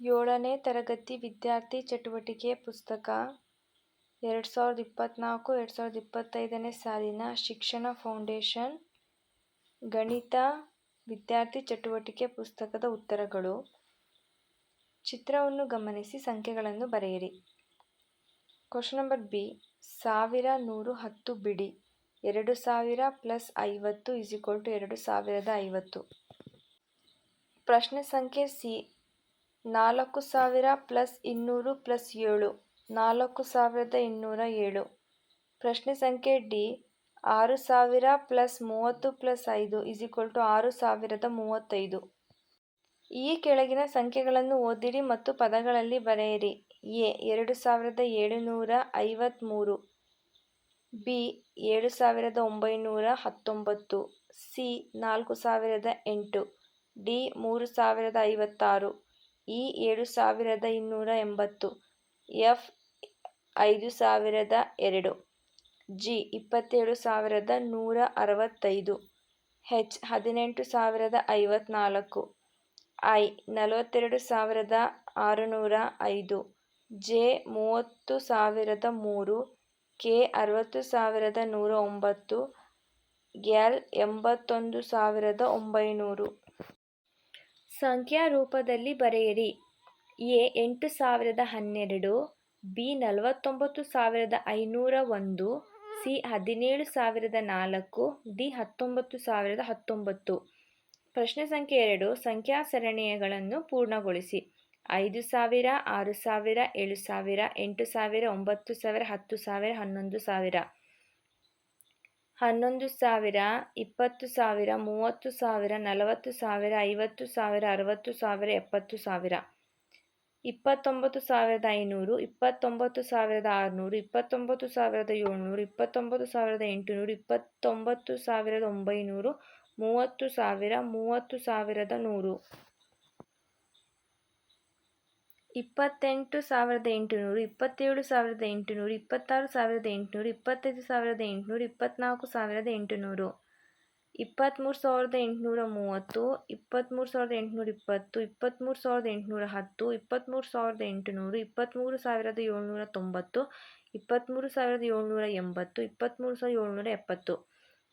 ಏಳನೇ ತರಗತಿ ವಿದ್ಯಾರ್ಥಿ ಚಟುವಟಿಕೆ ಪುಸ್ತಕ, ಎರಡು ಸಾವಿರದ ಇಪ್ಪತ್ತ್ನಾಲ್ಕು ಎರಡು ಸಾವಿರದ ಇಪ್ಪತ್ತೈದನೇ ಸಾಲಿನ ಶಿಕ್ಷಣ ಫೌಂಡೇಶನ್, ಗಣಿತ ವಿದ್ಯಾರ್ಥಿ ಚಟುವಟಿಕೆ ಪುಸ್ತಕದ ಉತ್ತರಗಳು. ಚಿತ್ರವನ್ನು ಗಮನಿಸಿ, ಸಂಖ್ಯೆಗಳನ್ನು ಬರೆಯಿರಿ. ಕ್ವಶನ್ ನಂಬರ್ ಬಿ, ಸಾವಿರ ನೂರು ಹತ್ತು ಬಿಡಿ, ಎರಡು ಸಾವಿರ ಪ್ಲಸ್ ಐವತ್ತು ಇಸ್ ಈಕ್ವಲ್ ಟು ಎರಡು ಸಾವಿರದ ಐವತ್ತು. ಪ್ರಶ್ನೆ ಸಂಖ್ಯೆ ಸಿ ನಾಲ್ಕು ಸಾವಿರ ಪ್ಲಸ್ ಇನ್ನೂರು ಪ್ಲಸ್ ಏಳು. ನಾಲ್ಕು ಸಾವಿರದ ಇನ್ನೂರ ಏಳು. ಪ್ರಶ್ನೆ ಸಂಖ್ಯೆ ಡಿ. ಆರು ಸಾವಿರ ಪ್ಲಸ್ ಮೂವತ್ತು ಪ್ಲಸ್ ಐದು ಇಸ್ ಈಕ್ವಲ್ ಟು ಆರು ಸಾವಿರದ ಮೂವತ್ತೈದು. ಈ ಕೆಳಗಿನ ಸಂಖ್ಯೆಗಳನ್ನು ಓದಿರಿ ಮತ್ತು ಪದಗಳಲ್ಲಿ ಬರೆಯಿರಿ. ಎ, ಎರಡು ಸಾವಿರದ ಏಳುನೂರ ಐವತ್ತ್ಮೂರು ಬಿ, ಏಳು ಸಾವಿರದ ಒಂಬೈನೂರ ಹತ್ತೊಂಬತ್ತು. ಸಿ, ನಾಲ್ಕು ಸಾವಿರದ ಎಂಟು. ಡಿ, ಮೂರು ಸಾವಿರದ ಐವತ್ತಾರು. ಇ ಏಳು ಸಾವಿರದ ಇನ್ನೂರ ಎಂಬತ್ತು, ಎಫ್ ಐದು ಸಾವಿರದ ಎರಡು, ಜಿ ಇಪ್ಪತ್ತೇಳು ಸಾವಿರದ ನೂರ ಅರವತ್ತೈದು, ಹೆಚ್ ಹದಿನೆಂಟು ಸಾವಿರದ ಐವತ್ನಾಲ್ಕು, ಐ ನಲವತ್ತೆರಡು ಸಾವಿರದ ಆರುನೂರ ಐದು, ಜೆ ಮೂವತ್ತು ಸಾವಿರದ ಮೂರು, ಕೆ ಅರವತ್ತು ಸಾವಿರದ ನೂರ ಒಂಬತ್ತು, ಎಲ್ ಎಂಬತ್ತೊಂದು ಸಾವಿರದ ಒಂಬೈನೂರು. ಸಂಖ್ಯಾ ರೂಪದಲ್ಲಿ ಬರೆಯಿರಿ. ಎ ಎಂಟು ಸಾವಿರದ ಹನ್ನೆರಡು, ಬಿ ನಲವತ್ತೊಂಬತ್ತು ಸಾವಿರದ ಐನೂರ ಒಂದು, ಸಿ ಹದಿನೇಳು ಸಾವಿರದ ನಾಲ್ಕು, ಡಿ ಹತ್ತೊಂಬತ್ತು ಸಾವಿರದ ಹತ್ತೊಂಬತ್ತು. ಪ್ರಶ್ನೆ ಸಂಖ್ಯೆ ಎರಡು ಸಂಖ್ಯಾ ಸರಣಿಗಳನ್ನು ಪೂರ್ಣಗೊಳಿಸಿ. ಐದು ಸಾವಿರ, ಆರು ಸಾವಿರ, ಏಳು ಸಾವಿರ, ಎಂಟು ಸಾವಿರ, ಒಂಬತ್ತು ಸಾವಿರ, ಹತ್ತು ಸಾವಿರ, ಹನ್ನೊಂದು ಸಾವಿರ. ಹನ್ನೊಂದು ಸಾವಿರ, ಇಪ್ಪತ್ತು ಸಾವಿರ, ಮೂವತ್ತು ಸಾವಿರ, ನಲವತ್ತು ಸಾವಿರ, ಐವತ್ತು ಸಾವಿರ, ಅರವತ್ತು ಸಾವಿರ, ಎಪ್ಪತ್ತು ಸಾವಿರ. ಇಪ್ಪತ್ತೊಂಬತ್ತು ಸಾವಿರದ ಐನೂರು, ಇಪ್ಪತ್ತೊಂಬತ್ತು ಸಾವಿರದ ಆರುನೂರು, ಇಪ್ಪತ್ತೊಂಬತ್ತು ಸಾವಿರದ ಏಳ್ನೂರು, ಇಪ್ಪತ್ತೊಂಬತ್ತು ಸಾವಿರದ ಎಂಟುನೂರು, ಇಪ್ಪತ್ತೊಂಬತ್ತು ಸಾವಿರದ ಒಂಬೈನೂರು, ಮೂವತ್ತು ಸಾವಿರ, ಮೂವತ್ತು ಸಾವಿರದ ನೂರು. ಇಪ್ಪತ್ತೆಂಟು ಸಾವಿರದ ಎಂಟುನೂರು ಇಪ್ಪತ್ತೇಳು ಸಾವಿರದ ಎಂಟುನೂರು ಇಪ್ಪತ್ತಾರು ಸಾವಿರದ ಎಂಟುನೂರು ಇಪ್ಪತ್ತೈದು ಸಾವಿರದ ಎಂಟುನೂರು ಇಪ್ಪತ್ತ್ನಾಲ್ಕು ಸಾವಿರದ ಎಂಟುನೂರು ಇಪ್ಪತ್ತ್ಮೂರು ಸಾವಿರದ ಎಂಟುನೂರ ಮೂವತ್ತು ಇಪ್ಪತ್ತ್ಮೂರು ಸಾವಿರದ ಎಂಟುನೂರ ಇಪ್ಪತ್ತು ಇಪ್ಪತ್ತ್ಮೂರು ಸಾವಿರದ ಎಂಟುನೂರ ಹತ್ತು ಇಪ್ಪತ್ತ್ಮೂರು ಸಾವಿರದ ಎಂಟುನೂರು ಇಪ್ಪತ್ತ್ಮೂರು ಸಾವಿರದ ಏಳ್ನೂರ ತೊಂಬತ್ತು ಇಪ್ಪತ್ತ್ಮೂರು ಸಾವಿರದ ಏಳ್ನೂರ ಎಂಬತ್ತು ಇಪ್ಪತ್ತ್ಮೂರು ಸಾವಿರದ ಏಳ್ನೂರ ಎಪ್ಪತ್ತು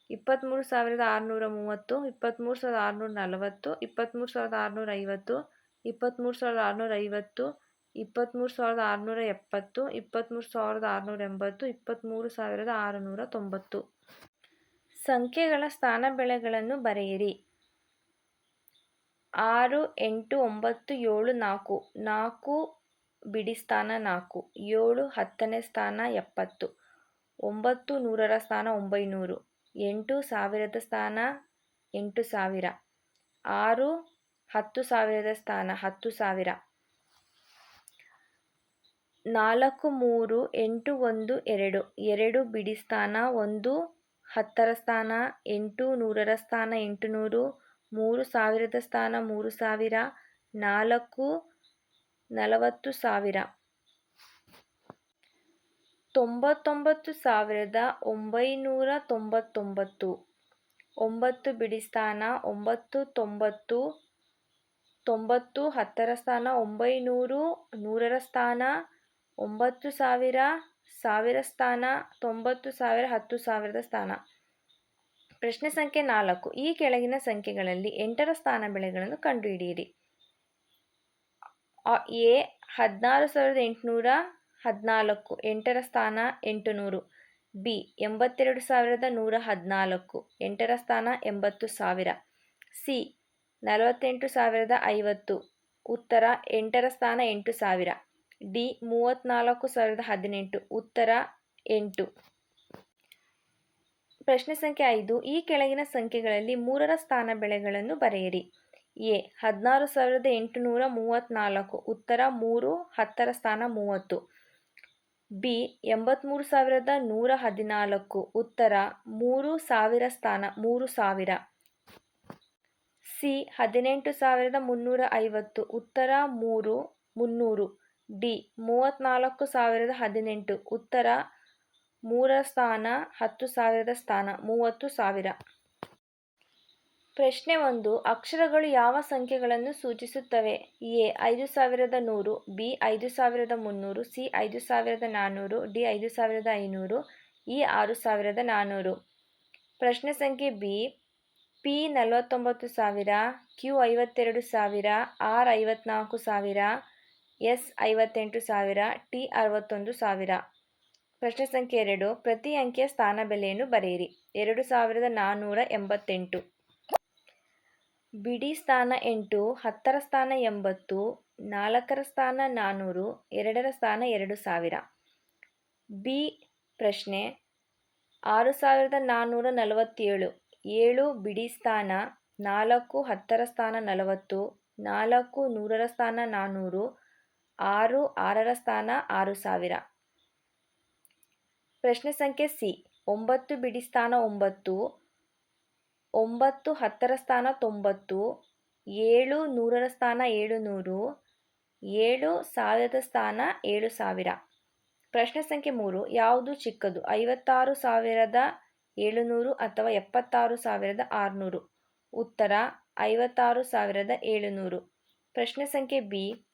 ಇಪ್ಪತ್ತ್ಮೂರು ಸಾವಿರದ ಆರುನೂರ ಮೂವತ್ತು ಇಪ್ಪತ್ತ್ಮೂರು ಸಾವಿರದ ಆರುನೂರ ನಲವತ್ತು ಇಪ್ಪತ್ತ್ಮೂರು ಸಾವಿರದ ಆರುನೂರ ಐವತ್ತು ಇಪ್ಪತ್ತ್ಮೂರು ಸಾವಿರದ ಆರುನೂರ ಐವತ್ತು ಇಪ್ಪತ್ತ್ಮೂರು ಸಾವಿರದ ಆರುನೂರ ಎಪ್ಪತ್ತು ಇಪ್ಪತ್ತ್ಮೂರು ಸಾವಿರದ ಆರುನೂರ ಎಂಬತ್ತು ಇಪ್ಪತ್ತ್ಮೂರು ಸಾವಿರದ ಆರುನೂರ ತೊಂಬತ್ತು ಸಂಖ್ಯೆಗಳ ಸ್ಥಾನ ಬೆಳೆಗಳನ್ನು ಬರೆಯಿರಿ. ಆರು, ಎಂಟು, ಒಂಬತ್ತು, ಏಳು, ನಾಲ್ಕು. ನಾಲ್ಕು ಬಿಡಿ ಸ್ಥಾನ ನಾಲ್ಕು. ಏಳು, ಹತ್ತನೇ ಸ್ಥಾನ ಎಪ್ಪತ್ತು. ಒಂಬತ್ತು, ನೂರರ ಸ್ಥಾನ ಒಂಬೈನೂರು. ಎಂಟು, ಸಾವಿರದ ಸ್ಥಾನ ಎಂಟು ಸಾವಿರ. ಆರು ಹತ್ತು ಸಾವಿರದ ಸ್ಥಾನ, ಹತ್ತು ಸಾವಿರ. ನಾಲ್ಕು ಮೂರು ಎಂಟು ಒಂದು ಎರಡು ಎರಡು ಬಿಡಿ ಸ್ಥಾನ, ಒಂದು ಹತ್ತರ ಸ್ಥಾನ, ಎಂಟು ನೂರರ ಸ್ಥಾನ, ಎಂಟು ನೂರು, ಮೂರು ಸಾವಿರದ ಸ್ಥಾನ, ಮೂರು ಸಾವಿರ, ನಾಲ್ಕು ನಲವತ್ತು ಸಾವಿರ. ತೊಂಬತ್ತೊಂಬತ್ತು ಸಾವಿರದ ಒಂಬೈನೂರ ತೊಂಬತ್ತೊಂಬತ್ತು. ಒಂಬತ್ತು ಬಿಡಿ ಸ್ಥಾನ, ಒಂಬತ್ತು ತೊಂಬತ್ತು ತೊಂಬತ್ತು, ಹತ್ತರ ಸ್ಥಾನ, ಒಂಬೈನೂರು, ನೂರರ ಸ್ಥಾನ, ಒಂಬತ್ತು ಸಾವಿರ ಸಾವಿರ ಸ್ಥಾನ, ತೊಂಬತ್ತು ಸಾವಿರ, ಹತ್ತು ಸಾವಿರದ ಸ್ಥಾನ. ಪ್ರಶ್ನೆ ಸಂಖ್ಯೆ ನಾಲ್ಕು. ಈ ಕೆಳಗಿನ ಸಂಖ್ಯೆಗಳಲ್ಲಿ ಎಂಟರ ಸ್ಥಾನ ಬೆಳೆಗಳನ್ನು ಕಂಡುಹಿಡಿಯಿರಿ. ಎ, ಹದಿನಾರು ಸಾವಿರದ ಎಂಟುನೂರ ಹದಿನಾಲ್ಕು. ಎಂಟರ ಸ್ಥಾನ, ಎಂಟುನೂರು. ಬಿ, ಎಂಬತ್ತೆರಡು ಸಾವಿರದ ನೂರ ಹದಿನಾಲ್ಕು. ಎಂಟರ ಸ್ಥಾನ, ಎಂಬತ್ತು ಸಾವಿರ. ಸಿ ನಲವತ್ತೆಂಟು ಸಾವಿರದ ಐವತ್ತು. ಉತ್ತರ ಎಂಟರ ಸ್ಥಾನ ಎಂಟು ಸಾವಿರ. ಡಿ ಮೂವತ್ತ್ನಾಲ್ಕು ಸಾವಿರದ ಹದಿನೆಂಟು. ಉತ್ತರ ಎಂಟು. ಪ್ರಶ್ನೆ ಸಂಖ್ಯೆ ಐದು. ಈ ಕೆಳಗಿನ ಸಂಖ್ಯೆಗಳಲ್ಲಿ ಮೂರರ ಸ್ಥಾನ ಬೆಳೆಗಳನ್ನು ಬರೆಯಿರಿ. ಎ ಹದಿನಾರು ಸಾವಿರದ ಎಂಟುನೂರ ಮೂವತ್ತ್ನಾಲ್ಕು ಉತ್ತರ ಮೂರು, ಹತ್ತರ ಸ್ಥಾನ ಮೂವತ್ತು. ಬಿ ಎಂಬತ್ತ್ಮೂರು ಸಾವಿರದ ನೂರ ಹದಿನಾಲ್ಕು. ಉತ್ತರ ಮೂರು ಸಾವಿರ ಸ್ಥಾನ ಮೂರು ಸಾವಿರ. ಸಿ, ಹದಿನೆಂಟು ಸಾವಿರದ ಮುನ್ನೂರ ಐವತ್ತು. ಉತ್ತರ ಮೂರು, ಮುನ್ನೂರು. ಡಿ ಮೂವತ್ತ್ನಾಲ್ಕು ಸಾವಿರದ ಹದಿನೆಂಟು. ಉತ್ತರ ಮೂರ ಸ್ಥಾನ, ಹತ್ತು ಸಾವಿರದ ಸ್ಥಾನ, ಮೂವತ್ತು ಸಾವಿರ. ಪ್ರಶ್ನೆ ಒಂದು, ಅಕ್ಷರಗಳು ಯಾವ ಸಂಖ್ಯೆಗಳನ್ನು ಸೂಚಿಸುತ್ತವೆ? ಎ, ಐದು ಸಾವಿರದ ನೂರು, ಬಿ, ಐದು ಸಾವಿರದ ಮುನ್ನೂರು, ಸಿ, ಐದು ಸಾವಿರದ ನಾನ್ನೂರು ಡಿ, ಐದು ಸಾವಿರದ ಐನೂರು, ಇ, ಆರು ಸಾವಿರದ ನಾನ್ನೂರು ಪ್ರಶ್ನೆ ಸಂಖ್ಯೆ ಬಿ ಪಿ ನಲವತ್ತೊಂಬತ್ತು ಸಾವಿರ, ಕ್ಯೂ ಐವತ್ತೆರಡು ಸಾವಿರ, ಆರ್ ಐವತ್ನಾಲ್ಕು ಸಾವಿರ, ಎಸ್ ಐವತ್ತೆಂಟು ಸಾವಿರ, ಟಿ ಅರವತ್ತೊಂದು ಸಾವಿರ. ಪ್ರಶ್ನೆ ಸಂಖ್ಯೆ ಎರಡು, ಪ್ರತಿ ಅಂಕಿಯ ಸ್ಥಾನ ಬೆಲೆಯನ್ನು ಬರೆಯಿರಿ. ಎರಡು ಸಾವಿರದ ನಾನ್ನೂರ ಎಂಬತ್ತೆಂಟು. ಬಿಡಿ ಸ್ಥಾನ ಎಂಟು, ಹತ್ತರ ಸ್ಥಾನ ಎಂಬತ್ತು, ನಾಲ್ಕರ ಸ್ಥಾನ ನಾನ್ನೂರು ಎರಡರ ಸ್ಥಾನ ಎರಡು ಸಾವಿರ. ಬಿ ಪ್ರಶ್ನೆ, ಆರು ಸಾವಿರದ ನಾನ್ನೂರ ನಲವತ್ತೇಳು ಏಳು ಬಿಡಿ ಸ್ಥಾನ, ನಾಲ್ಕು ಹತ್ತರ ಸ್ಥಾನ ನಲವತ್ತು, ನಾಲ್ಕು ನೂರರ ಸ್ಥಾನ ನಾನ್ನೂರು ಆರು ಆರರ ಸ್ಥಾನ ಆರು ಸಾವಿರ. ಪ್ರಶ್ನೆ ಸಂಖ್ಯೆ ಸಿ, ಒಂಬತ್ತು ಬಿಡಿ ಸ್ಥಾನ ಒಂಬತ್ತು ಒಂಬತ್ತು ಹತ್ತರ ಸ್ಥಾನ ತೊಂಬತ್ತು, ಏಳು ನೂರರ ಸ್ಥಾನ ಏಳು ನೂರು ಏಳು ಸಾವಿರದ ಸ್ಥಾನ ಏಳು ಸಾವಿರ. ಪ್ರಶ್ನೆ ಸಂಖ್ಯೆ ಮೂರು, ಯಾವುದು ಚಿಕ್ಕದು? ಐವತ್ತಾರು ಸಾವಿರದ ಏಳುನೂರು ಅಥವಾ ಎಪ್ಪತ್ತಾರು ಸಾವಿರದ ಆರುನೂರು. ಉತ್ತರ, ಐವತ್ತಾರು ಸಾವಿರದ ಏಳುನೂರು. ಪ್ರಶ್ನೆ ಸಂಖ್ಯೆ ಬಿ.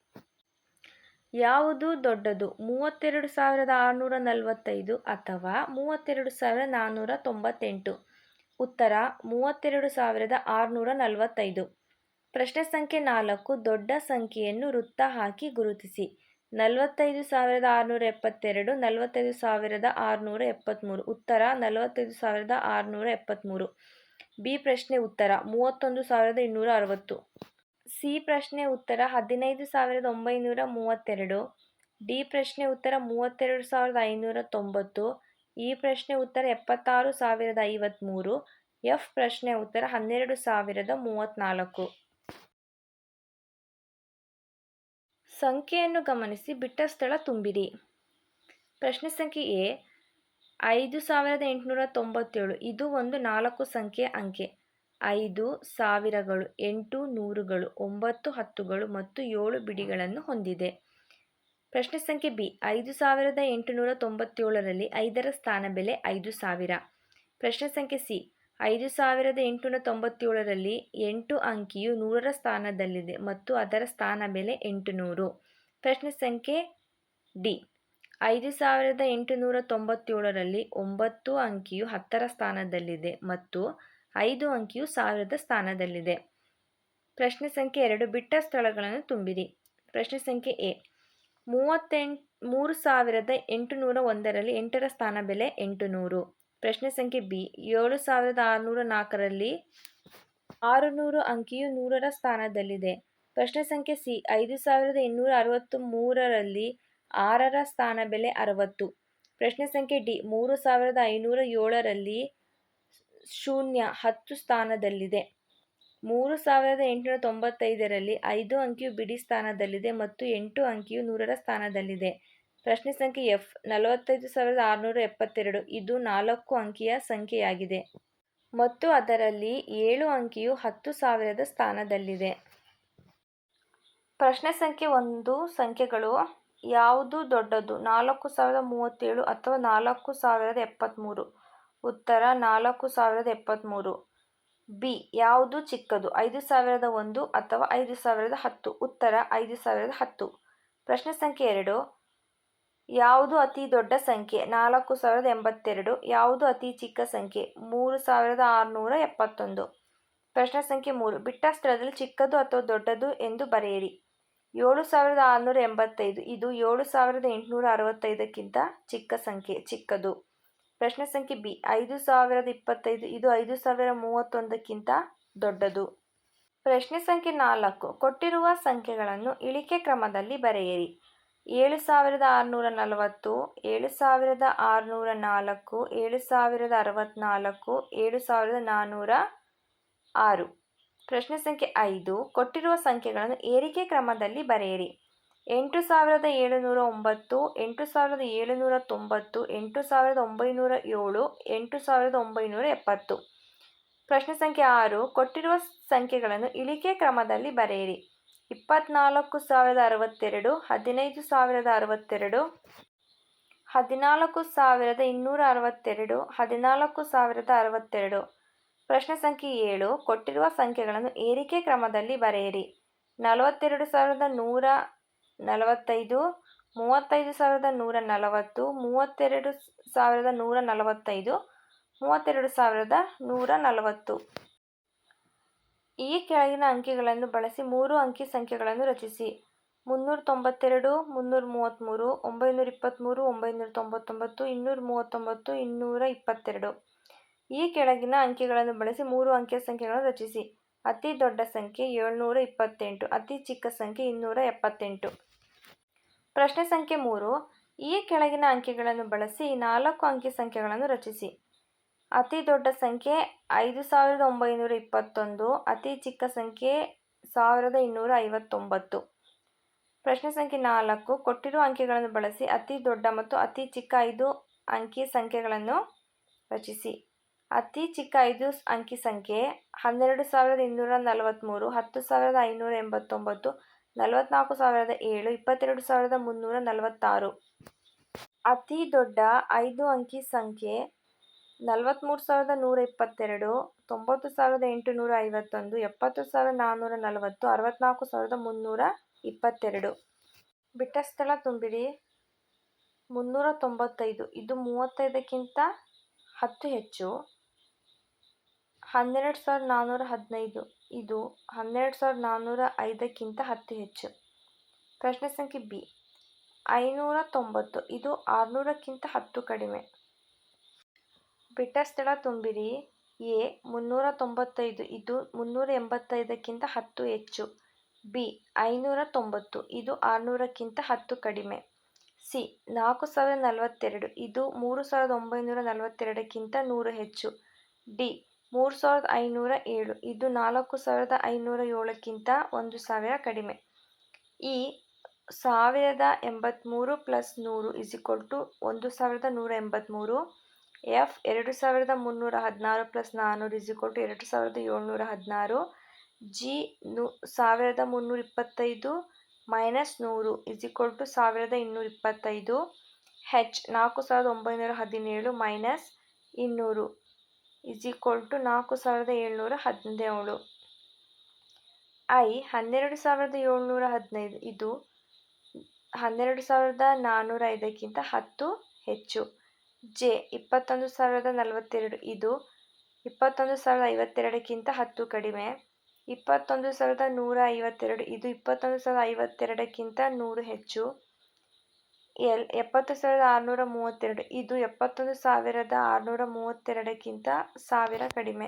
ಯಾವುದು ದೊಡ್ಡದು? ಮೂವತ್ತೆರಡು ಸಾವಿರದ ಆರುನೂರ ನಲವತ್ತೈದು ಅಥವಾ ಮೂವತ್ತೆರಡು ಸಾವಿರದ ನಾನ್ನೂರ ತೊಂಬತ್ತೆಂಟು? ಉತ್ತರ, ಮೂವತ್ತೆರಡು ಸಾವಿರದ ಆರುನೂರ ನಲವತ್ತೈದು. ಪ್ರಶ್ನೆ ಸಂಖ್ಯೆ ನಾಲ್ಕು, ದೊಡ್ಡ ಸಂಖ್ಯೆಯನ್ನು ವೃತ್ತ ಹಾಕಿ ಗುರುತಿಸಿ. ನಲವತ್ತೈದು ಸಾವಿರದ ಆರುನೂರ ಎಪ್ಪತ್ತೆರಡು, ನಲವತ್ತೈದು ಸಾವಿರದ ಆರುನೂರ ಎಪ್ಪತ್ತ್ಮೂರು ಉತ್ತರ, ನಲವತ್ತೈದು ಸಾವಿರದ ಆರುನೂರ ಎಪ್ಪತ್ತ್ಮೂರು ಬಿ ಪ್ರಶ್ನೆ ಉತ್ತರ, ಮೂವತ್ತೊಂದು ಸಾವಿರದ ಇನ್ನೂರ ಅರವತ್ತು. ಸಿ ಪ್ರಶ್ನೆ ಉತ್ತರ, ಹದಿನೈದು ಸಾವಿರದ ಒಂಬೈನೂರ ಮೂವತ್ತೆರಡು. ಡಿ ಪ್ರಶ್ನೆ ಉತ್ತರ, ಮೂವತ್ತೆರಡು ಸಾವಿರದ ಐನೂರ ತೊಂಬತ್ತು. ಈ ಪ್ರಶ್ನೆ ಉತ್ತರ, ಎಪ್ಪತ್ತಾರು ಸಾವಿರದ ಐವತ್ತ್ಮೂರು ಎಫ್ ಪ್ರಶ್ನೆ ಉತ್ತರ, ಹನ್ನೆರಡು ಸಾವಿರದ ಮೂವತ್ತ್ನಾಲ್ಕು. ಸಂಖ್ಯೆಯನ್ನು ಗಮನಿಸಿ ಬಿಟ್ಟ ಸ್ಥಳ ತುಂಬಿರಿ. ಪ್ರಶ್ನೆ ಸಂಖ್ಯೆ ಎ, ಐದು ಸಾವಿರದ ಎಂಟುನೂರ ತೊಂಬತ್ತೇಳು. ಇದು ಒಂದು ನಾಲ್ಕು ಸಂಖ್ಯೆ ಅಂಕೆ. ಐದು ಸಾವಿರಗಳು, ಎಂಟು ನೂರುಗಳು, ಒಂಬತ್ತು ಹತ್ತುಗಳು ಮತ್ತು ಏಳು ಬಿಡಿಗಳನ್ನು ಹೊಂದಿದೆ. ಪ್ರಶ್ನೆ ಸಂಖ್ಯೆ ಬಿ, ಐದು ಸಾವಿರದ ಎಂಟುನೂರ ತೊಂಬತ್ತೇಳರಲ್ಲಿ ಐದರ ಸ್ಥಾನ ಬೆಲೆ ಐದು ಸಾವಿರ. ಪ್ರಶ್ನೆ ಸಂಖ್ಯೆ ಸಿ ಐದು ಸಾವಿರದ ಎಂಟುನೂರ ತೊಂಬತ್ತೇಳರಲ್ಲಿ ಎಂಟು ಅಂಕಿಯು ನೂರರ ಸ್ಥಾನದಲ್ಲಿದೆ ಮತ್ತು ಅದರ ಸ್ಥಾನ ಬೆಲೆ ಎಂಟುನೂರು. ಪ್ರಶ್ನೆ ಸಂಖ್ಯೆ ಡಿ. ಐದು ಸಾವಿರದ ಎಂಟುನೂರ ತೊಂಬತ್ತೇಳರಲ್ಲಿ ಒಂಬತ್ತು ಅಂಕಿಯು ಹತ್ತರ ಸ್ಥಾನದಲ್ಲಿದೆ ಮತ್ತು ಐದು ಅಂಕಿಯು ಸಾವಿರದ ಸ್ಥಾನದಲ್ಲಿದೆ. ಪ್ರಶ್ನೆ ಸಂಖ್ಯೆ ಎರಡು, ಬಿಟ್ಟ ಸ್ಥಳಗಳನ್ನು ತುಂಬಿರಿ. ಪ್ರಶ್ನೆ ಸಂಖ್ಯೆ ಎ. ಮೂವತ್ತೆಂಟು, ಮೂರು ಸಾವಿರದ ಎಂಟುನೂರ ಒಂದರಲ್ಲಿ ಎಂಟರ ಸ್ಥಾನ ಬೆಲೆ ಎಂಟುನೂರು. ಪ್ರಶ್ನೆ ಸಂಖ್ಯೆ ಬಿ. ಏಳು ಸಾವಿರದ ಆರುನೂರ ನಾಲ್ಕರಲ್ಲಿ ಆರುನೂರು ಅಂಕಿಯು ನೂರರ ಸ್ಥಾನದಲ್ಲಿದೆ. ಪ್ರಶ್ನೆ ಸಂಖ್ಯೆ ಸಿ. ಐದು ಸಾವಿರದ ಇನ್ನೂರ ಅರವತ್ತು ಮೂರರಲ್ಲಿ ಆರರ ಸ್ಥಾನ ಬೆಲೆ ಅರವತ್ತು. ಪ್ರಶ್ನೆ ಸಂಖ್ಯೆ ಡಿ. ಮೂರು ಸಾವಿರದ ಐನೂರ ಏಳರಲ್ಲಿ ಶೂನ್ಯ ಹತ್ತು ಸ್ಥಾನದಲ್ಲಿದೆ. ಮೂರು ಸಾವಿರದ ಎಂಟುನೂರ ತೊಂಬತ್ತೈದರಲ್ಲಿ ಐದು ಅಂಕಿಯು ಬಿಡಿ ಸ್ಥಾನದಲ್ಲಿದೆ ಮತ್ತು ಎಂಟು ಅಂಕಿಯು ನೂರರ ಸ್ಥಾನದಲ್ಲಿದೆ. ಪ್ರಶ್ನೆ ಸಂಖ್ಯೆ ಎಫ್, ನಲವತ್ತೈದು ಸಾವಿರದ ಆರುನೂರ ಎಪ್ಪತ್ತೆರಡು. ಇದು ನಾಲ್ಕು ಅಂಕಿಯ ಸಂಖ್ಯೆಯಾಗಿದೆ. ಮತ್ತು ಅದರಲ್ಲಿ ಏಳು ಅಂಕಿಯು ಹತ್ತು ಸಾವಿರದ ಸ್ಥಾನದಲ್ಲಿದೆ. ಪ್ರಶ್ನೆ ಸಂಖ್ಯೆ ಒಂದು, ಸಂಖ್ಯೆಗಳು ಯಾವುದು ದೊಡ್ಡದು? ನಾಲ್ಕು ಸಾವಿರದ ಮೂವತ್ತೇಳು ಅಥವಾ ನಾಲ್ಕು ಸಾವಿರದ ಎಪ್ಪತ್ತ್ಮೂರು? ಉತ್ತರ, ನಾಲ್ಕು ಸಾವಿರದ ಎಪ್ಪತ್ತ್ಮೂರು. ಬಿ, ಯಾವುದು ಚಿಕ್ಕದು? ಐದು ಸಾವಿರದ ಒಂದು ಅಥವಾ ಐದು ಸಾವಿರದ ಹತ್ತು? ಉತ್ತರ, ಐದು ಸಾವಿರದ ಹತ್ತು. ಪ್ರಶ್ನೆ ಸಂಖ್ಯೆ ಎರಡು ಯಾವುದು ಅತಿ ದೊಡ್ಡ ಸಂಖ್ಯೆ? ನಾಲ್ಕು ಸಾವಿರದ ಎಂಬತ್ತೆರಡು. ಯಾವುದು ಅತಿ ಚಿಕ್ಕ ಸಂಖ್ಯೆ? ಮೂರು ಸಾವಿರದ ಆರುನೂರ ಎಪ್ಪತ್ತೊಂದು. ಪ್ರಶ್ನೆ ಸಂಖ್ಯೆ ಮೂರು. ಬಿಟ್ಟ ಸ್ಥಳದಲ್ಲಿ ಚಿಕ್ಕದು ಅಥವಾ ದೊಡ್ಡದು ಎಂದು ಬರೆಯಿರಿ. ಏಳು ಸಾವಿರದ ಆರುನೂರ ಎಂಬತ್ತೈದು. ಇದು ಏಳು ಸಾವಿರದ ಎಂಟುನೂರ ಅರವತ್ತೈದಕ್ಕಿಂತ ಚಿಕ್ಕ ಸಂಖ್ಯೆ, ಚಿಕ್ಕದು. ಪ್ರಶ್ನೆ ಸಂಖ್ಯೆ ಬಿ. ಐದು ಸಾವಿರದ ಇಪ್ಪತ್ತೈದು. ಇದು ಐದು ಸಾವಿರ ಮೂವತ್ತೊಂದಕ್ಕಿಂತ ದೊಡ್ಡದು. ಪ್ರಶ್ನೆ ಸಂಖ್ಯೆ ನಾಲ್ಕು. ಕೊಟ್ಟಿರುವ ಸಂಖ್ಯೆಗಳನ್ನು ಇಳಿಕೆ ಕ್ರಮದಲ್ಲಿ ಬರೆಯಿರಿ. ಏಳು ಸಾವಿರದ ಆರುನೂರ ನಲವತ್ತು, ಏಳು ಸಾವಿರದ ಆರುನೂರ ನಾಲ್ಕು, ಏಳು ಸಾವಿರದ ಅರವತ್ತ್ನಾಲ್ಕು ಏಳು ಸಾವಿರದ ನಾನ್ನೂರ ಆರು. ಪ್ರಶ್ನೆ ಸಂಖ್ಯೆ ಐದು, ಕೊಟ್ಟಿರುವ ಸಂಖ್ಯೆಗಳನ್ನು ಏರಿಕೆ ಕ್ರಮದಲ್ಲಿ ಬರೆಯಿರಿ. ಎಂಟು ಸಾವಿರದ ಏಳುನೂರ ಒಂಬತ್ತು, ಎಂಟು ಸಾವಿರದ ಏಳುನೂರ ತೊಂಬತ್ತು, ಎಂಟು ಸಾವಿರದ ಒಂಬೈನೂರ ಏಳು, ಎಂಟು ಸಾವಿರದ ಒಂಬೈನೂರ ಎಪ್ಪತ್ತು. ಪ್ರಶ್ನೆ ಸಂಖ್ಯೆ ಆರು, ಕೊಟ್ಟಿರುವ ಸಂಖ್ಯೆಗಳನ್ನು ಇಳಿಕೆ ಕ್ರಮದಲ್ಲಿ ಬರೆಯಿರಿ. ಇಪ್ಪತ್ತ್ನಾಲ್ಕು ಸಾವಿರದ ಅರವತ್ತೆರಡು, ಹದಿನೈದು ಸಾವಿರದ ಅರವತ್ತೆರಡು, ಹದಿನಾಲ್ಕು ಸಾವಿರದ ಇನ್ನೂರ ಅರವತ್ತೆರಡು, ಹದಿನಾಲ್ಕು ಸಾವಿರದ ಅರವತ್ತೆರಡು. ಪ್ರಶ್ನೆ ಸಂಖ್ಯೆ ಏಳು, ಕೊಟ್ಟಿರುವ ಸಂಖ್ಯೆಗಳನ್ನು ಏರಿಕೆ ಕ್ರಮದಲ್ಲಿ ಬರೆಯಿರಿ. ನಲವತ್ತೆರಡು ಸಾವಿರದ ನೂರ ನಲವತ್ತೈದು, ಮೂವತ್ತೈದು ಸಾವಿರದ ನೂರ ನಲವತ್ತು, ಮೂವತ್ತೆರಡು ಸಾವಿರದ ನೂರ ನಲವತ್ತೈದು, ಮೂವತ್ತೆರಡು ಸಾವಿರದ ನೂರ ನಲವತ್ತು. ಈ ಕೆಳಗಿನ ಅಂಕಿಗಳನ್ನು ಬಳಸಿ ಮೂರು ಅಂಕಿ ಸಂಖ್ಯೆಗಳನ್ನು ರಚಿಸಿ. ಮುನ್ನೂರ ತೊಂಬತ್ತೆರಡು, ಮುನ್ನೂರ ಮೂವತ್ತ್ಮೂರು ಒಂಬೈನೂರ ಇಪ್ಪತ್ತ್ಮೂರು ಒಂಬೈನೂರ ತೊಂಬತ್ತೊಂಬತ್ತು, ಇನ್ನೂರ ಮೂವತ್ತೊಂಬತ್ತು, ಇನ್ನೂರ ಇಪ್ಪತ್ತೆರಡು. ಈ ಕೆಳಗಿನ ಅಂಕಿಗಳನ್ನು ಬಳಸಿ ಮೂರು ಅಂಕಿಯ ಸಂಖ್ಯೆಗಳನ್ನು ರಚಿಸಿ. ಅತಿ ದೊಡ್ಡ ಸಂಖ್ಯೆ ಏಳ್ನೂರ ಇಪ್ಪತ್ತೆಂಟು, ಅತಿ ಚಿಕ್ಕ ಸಂಖ್ಯೆ ಇನ್ನೂರ ಎಪ್ಪತ್ತೆಂಟು. ಪ್ರಶ್ನೆ ಸಂಖ್ಯೆ ಮೂರು. ಈ ಕೆಳಗಿನ ಅಂಕಿಗಳನ್ನು ಬಳಸಿ ನಾಲ್ಕು ಅಂಕಿ ಸಂಖ್ಯೆಗಳನ್ನು ರಚಿಸಿ. ಅತಿ ದೊಡ್ಡ ಸಂಖ್ಯೆ ಐದು ಸಾವಿರದ ಒಂಬೈನೂರ ಇಪ್ಪತ್ತೊಂದು, ಅತಿ ಚಿಕ್ಕ ಸಂಖ್ಯೆ ಸಾವಿರದ ಇನ್ನೂರ ಐವತ್ತೊಂಬತ್ತು. ಪ್ರಶ್ನೆ ಸಂಖ್ಯೆ ನಾಲ್ಕು, ಕೊಟ್ಟಿರುವ ಅಂಕಿಗಳನ್ನು ಬಳಸಿ ಅತಿ ದೊಡ್ಡ ಮತ್ತು ಅತಿ ಚಿಕ್ಕ ಐದು ಅಂಕಿ ಸಂಖ್ಯೆಗಳನ್ನು ರಚಿಸಿ. ಅತಿ ಚಿಕ್ಕ ಐದು ಅಂಕಿ ಸಂಖ್ಯೆ ಹನ್ನೆರಡು ಸಾವಿರದ ಇನ್ನೂರ ನಲವತ್ತ್ಮೂರು ಹತ್ತು ಸಾವಿರದ ಐನೂರ ಎಂಬತ್ತೊಂಬತ್ತು ನಲವತ್ತ್ನಾಲ್ಕು ಸಾವಿರದ ಏಳು, ಇಪ್ಪತ್ತೆರಡು ಸಾವಿರದ ಮುನ್ನೂರ ನಲವತ್ತಾರು. ಅತಿ ದೊಡ್ಡ ಐದು ಅಂಕಿ ಸಂಖ್ಯೆ ನಲವತ್ತ್ಮೂರು ಸಾವಿರದ ನೂರ ಇಪ್ಪತ್ತೆರಡು, ತೊಂಬತ್ತು ಸಾವಿರದ ಎಂಟುನೂರ ಐವತ್ತೊಂದು, ಎಪ್ಪತ್ತು ಸಾವಿರದ ನಾನ್ನೂರ ನಲವತ್ತು ಅರವತ್ತ್ನಾಲ್ಕು ಸಾವಿರದ ಮುನ್ನೂರ ಇಪ್ಪತ್ತೆರಡು. ಬಿಟ್ಟ ಸ್ಥಳ ತುಂಬಿರಿ. ಮುನ್ನೂರ ತೊಂಬತ್ತೈದು ಇದು ಮೂವತ್ತೈದಕ್ಕಿಂತ ಹತ್ತು ಹೆಚ್ಚು. ಹನ್ನೆರಡು ಸಾವಿರದ ನಾನ್ನೂರ ಹದಿನೈದು. ಇದು ಹನ್ನೆರಡು ಸಾವಿರದ ನಾನ್ನೂರ ಐದಕ್ಕಿಂತ ಹತ್ತು ಹೆಚ್ಚು. ಪ್ರಶ್ನೆ ಸಂಖ್ಯೆ ಬಿ. ಐನೂರ ತೊಂಬತ್ತು ಇದು ಆರುನೂರಕ್ಕಿಂತ ಹತ್ತು ಕಡಿಮೆ. ಬಿಟ್ಟ ಸ್ಥಳ ತುಂಬಿರಿ. ಎ ಮುನ್ನೂರ ತೊಂಬತ್ತೈದು ಇದು ಮುನ್ನೂರ ಎಂಬತ್ತೈದಕ್ಕಿಂತ ಹತ್ತು ಹೆಚ್ಚು. ಬಿ ಐನೂರ ತೊಂಬತ್ತು ಇದು ಆರುನೂರಕ್ಕಿಂತ ಹತ್ತು ಕಡಿಮೆ. ಸಿ, ನಾಲ್ಕು ಸಾವಿರದ ನಲವತ್ತೆರಡು. ಇದು ಮೂರು ಸಾವಿರದ ಒಂಬೈನೂರ ನಲವತ್ತೆರಡಕ್ಕಿಂತ ನೂರು ಹೆಚ್ಚು. ಡಿ, ಮೂರು ಸಾವಿರದ ಐನೂರ ಏಳು. ಇದು ನಾಲ್ಕು ಸಾವಿರದ ಐನೂರ ಏಳಕ್ಕಿಂತ ಒಂದು ಸಾವಿರ ಕಡಿಮೆ. ಈ ಸಾವಿರದ ಎಂಬತ್ತ್ಮೂರು ಪ್ಲಸ್ ನೂರು ಇಸ್ ಟು ಒಂದು ಸಾವಿರದ ನೂರ ಎಂಬತ್ತ್ಮೂರು ಎಫ್ ಎರಡು ಸಾವಿರದ ಮುನ್ನೂರ ಹದಿನಾರು ಪ್ಲಸ್ ನಾನ್ನೂರು ಇಸ್ ಟು ಎರಡು ಸಾವಿರದ ಏಳ್ನೂರ ಹದಿನಾರು. ಜಿ ನು ಸಾವಿರದ ಮುನ್ನೂರ ಇಪ್ಪತ್ತೈದು ಮೈನಸ್ ನೂರು ಇಸ್ ಟು ಸಾವಿರದ ಇನ್ನೂರ ಇಪ್ಪತ್ತೈದು. ಹೆಚ್ ನಾಲ್ಕು ಸಾವಿರದ ಒಂಬೈನೂರ ಹದಿನೇಳು ಮೈನಸ್ ಇನ್ನೂರು ಇಸ್ ಈಕ್ವಲ್ ಟು ನಾಲ್ಕು ಸಾವಿರದ ಏಳ್ನೂರ ಹದಿನೇಳು. ಐ ಹನ್ನೆರಡು ಸಾವಿರದ ಏಳ್ನೂರ ಹದಿನೈದು ಇದು ಹನ್ನೆರಡು ಸಾವಿರದ ನಾನ್ನೂರ ಐದಕ್ಕಿಂತ ಹತ್ತು ಹೆಚ್ಚು. ಜೆ, ಇಪ್ಪತ್ತೊಂದು ಸಾವಿರದ ನಲವತ್ತೆರಡು. ಇದು ಇಪ್ಪತ್ತೊಂದು ಸಾವಿರದ ಐವತ್ತೆರಡಕ್ಕಿಂತ ಹತ್ತು ಕಡಿಮೆ. ಇಪ್ಪತ್ತೊಂದು ಸಾವಿರದ ನೂರ ಐವತ್ತೆರಡು. ಇದು ಇಪ್ಪತ್ತೊಂದು ಸಾವಿರದ ಐವತ್ತೆರಡಕ್ಕಿಂತ ನೂರು ಹೆಚ್ಚು. ಎಲ್, ಎಪ್ಪತ್ತು ಸಾವಿರದ ಆರುನೂರ ಮೂವತ್ತೆರಡು. ಇದು ಎಪ್ಪತ್ತೊಂದು ಸಾವಿರದ ಆರುನೂರ ಮೂವತ್ತೆರಡಕ್ಕಿಂತ ಸಾವಿರ ಕಡಿಮೆ.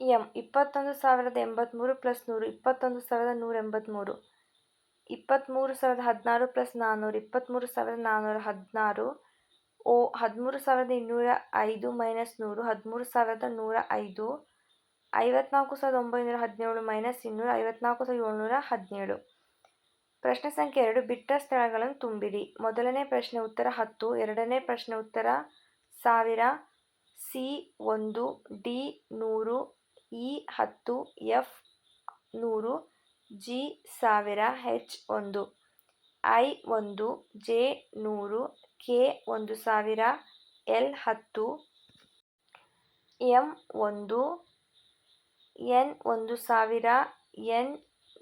ಎಂ, ಇಪ್ಪತ್ತೊಂದು ಸಾವಿರದ ಎಂಬತ್ತ್ಮೂರು ಪ್ಲಸ್ ನೂರು. ಇಪ್ಪತ್ತೊಂದು ಸಾವಿರದ ನೂರ ಎಂಬತ್ತ್ಮೂರು ಇಪ್ಪತ್ತ್ಮೂರು ಸಾವಿರದ ಹದಿನಾರು ಪ್ಲಸ್ ನಾನ್ನೂರು ಇಪ್ಪತ್ತ್ಮೂರು ಸಾವಿರದ ನಾನ್ನೂರ ಹದಿನಾರು. ಓ, ಹದಿಮೂರು ಸಾವಿರದ ಇನ್ನೂರ ಐದು ಮೈನಸ್ ನೂರು, ಹದಿಮೂರು ಸಾವಿರದ ನೂರ ಐದು, ಐವತ್ನಾಲ್ಕು ಸಾವಿರದ ಒಂಬೈನೂರ ಹದಿನೇಳು ಮೈನಸ್ ಇನ್ನೂರ ಐವತ್ನಾಲ್ಕು ಸಾವಿರದ ಏಳ್ನೂರ ಹದಿನೇಳು. ಪ್ರಶ್ನೆ ಸಂಖ್ಯೆ ಎರಡು, ಬಿಟ್ಟ ಸ್ಥಳಗಳನ್ನು ತುಂಬಿರಿ. ಮೊದಲನೇ ಪ್ರಶ್ನೆ ಉತ್ತರ ಹತ್ತು, ಎರಡನೇ ಪ್ರಶ್ನೆ ಉತ್ತರ ಸಾವಿರ, ಸಿ ಒಂದು, ಡಿ ನೂರು, ಇ ಹತ್ತು, ಎಫ್ ನೂರು, ಜಿ ಸಾವಿರ ಹೆಚ್ ಒಂದು, ಐ ಒಂದು, ಜೆ ನೂರು ಕೆ ಒಂದು ಸಾವಿರ, ಎಲ್ ಹತ್ತು, ಎಂ ಒಂದು, ಎನ್ ಒಂದು ಸಾವಿರ, ಎನ್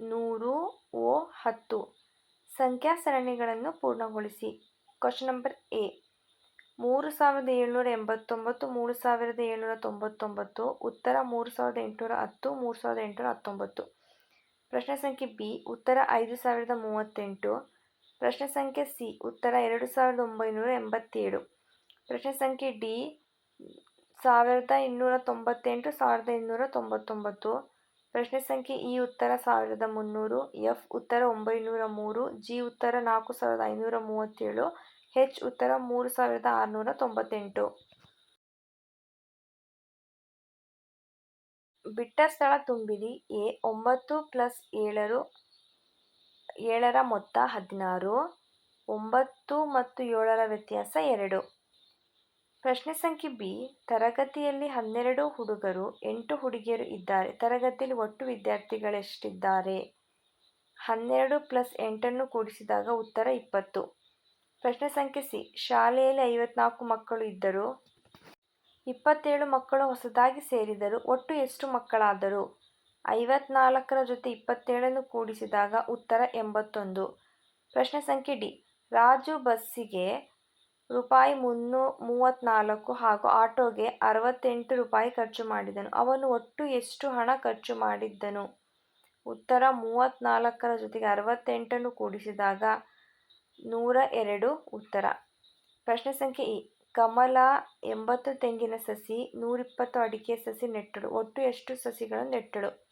ನೂರು ಒ ಹತ್ತು. ಸಂಖ್ಯಾ ಸರಣಿಗಳನ್ನು ಪೂರ್ಣಗೊಳಿಸಿ. ಕ್ವಶನ್ ನಂಬರ್ ಎ ಮೂರು ಸಾವಿರದ ಏಳ್ನೂರ ಎಂಬತ್ತೊಂಬತ್ತು, ಮೂರು ಸಾವಿರದ ಏಳ್ನೂರ ತೊಂಬತ್ತೊಂಬತ್ತು, ಉತ್ತರ ಮೂರು ಸಾವಿರದ ಎಂಟುನೂರ ಹತ್ತು, ಮೂರು ಸಾವಿರದ ಎಂಟುನೂರ ಹತ್ತೊಂಬತ್ತು. ಪ್ರಶ್ನೆ ಸಂಖ್ಯೆ ಬಿ ಉತ್ತರ ಐದು ಸಾವಿರದ ಮೂವತ್ತೆಂಟು ಪ್ರಶ್ನೆ ಸಂಖ್ಯೆ ಸಿ, ಉತ್ತರ ಎರಡು ಸಾವಿರದ ಒಂಬೈನೂರ ಎಂಬತ್ತೇಳು. ಪ್ರಶ್ನೆ ಸಂಖ್ಯೆ ಡಿ, ಸಾವಿರದ ಇನ್ನೂರ ತೊಂಬತ್ತೆಂಟು, ಸಾವಿರದ ಇನ್ನೂರ ತೊಂಬತ್ತೊಂಬತ್ತು. ಪ್ರಶ್ನೆ ಸಂಖ್ಯೆ ಇ, ಉತ್ತರ ಸಾವಿರದ ಮುನ್ನೂರು, ಎಫ್, ಉತ್ತರ ಒಂಬೈನೂರ ಮೂರು, ಜಿ, ಉತ್ತರ ನಾಲ್ಕು ಸಾವಿರದ ಐನೂರ ಮೂವತ್ತೇಳು, ಹೆಚ್, ಉತ್ತರ ಮೂರು ಸಾವಿರದ ಆರುನೂರ ತೊಂಬತ್ತೆಂಟು. ಬಿಟ್ಟ ಸ್ಥಳ ತುಂಬಿರಿ, ಎ, ಒಂಬತ್ತು ಪ್ಲಸ್ ಏಳರು ಏಳರ ಮೊತ್ತ ಹದಿನಾರು, ಒಂಬತ್ತು ಮತ್ತು ಏಳರ ವ್ಯತ್ಯಾಸ ಎರಡು. ಪ್ರಶ್ನೆ ಸಂಖ್ಯೆ ಬಿ, ತರಗತಿಯಲ್ಲಿ ಹನ್ನೆರಡು ಹುಡುಗರು, ಎಂಟು ಹುಡುಗಿಯರು ಇದ್ದಾರೆ. ತರಗತಿಯಲ್ಲಿ ಒಟ್ಟು ವಿದ್ಯಾರ್ಥಿಗಳೆಷ್ಟಿದ್ದಾರೆ? ಹನ್ನೆರಡು ಪ್ಲಸ್ ಎಂಟನ್ನು ಕೂಡಿಸಿದಾಗ ಉತ್ತರ ಇಪ್ಪತ್ತು. ಪ್ರಶ್ನೆ ಸಂಖ್ಯೆ ಸಿ, ಶಾಲೆಯಲ್ಲಿ ಐವತ್ನಾಲ್ಕು ಮಕ್ಕಳು ಇದ್ದರು. ಇಪ್ಪತ್ತೇಳು ಮಕ್ಕಳು ಹೊಸದಾಗಿ ಸೇರಿದರು. ಒಟ್ಟು ಎಷ್ಟು ಮಕ್ಕಳಾದರು? ಐವತ್ನಾಲ್ಕರ ಜೊತೆ ಇಪ್ಪತ್ತೇಳನ್ನು ಕೂಡಿಸಿದಾಗ ಉತ್ತರ ಎಂಬತ್ತೊಂದು. ಪ್ರಶ್ನೆ ಸಂಖ್ಯೆ ಡಿ. ರಾಜು ಬಸ್ಸಿಗೆ ರೂಪಾಯಿ ಮುನ್ನೂ ಮೂವತ್ತ್ನಾಲ್ಕು ಹಾಗೂ ಆಟೋಗೆ ಅರವತ್ತೆಂಟು ರೂಪಾಯಿ ಖರ್ಚು ಮಾಡಿದನು. ಅವನು ಒಟ್ಟು ಎಷ್ಟು ಹಣ ಖರ್ಚು ಮಾಡಿದ್ದನು? ಉತ್ತರ ಮೂವತ್ತ್ನಾಲ್ಕರ ಜೊತೆಗೆ ಅರವತ್ತೆಂಟನ್ನು ಕೂಡಿಸಿದಾಗ ನೂರ ಎರಡು ಉತ್ತರ. ಪ್ರಶ್ನೆ ಸಂಖ್ಯೆ ಇ. ಕಮಲ ಎಂಬತ್ತು ತೆಂಗಿನ ಸಸಿ, ನೂರಿಪ್ಪತ್ತು ಅಡಿಕೆ ಸಸಿ ನೆಟ್ಟಳು. ಒಟ್ಟು ಎಷ್ಟು ಸಸಿಗಳನ್ನು ನೆಟ್ಟಳು?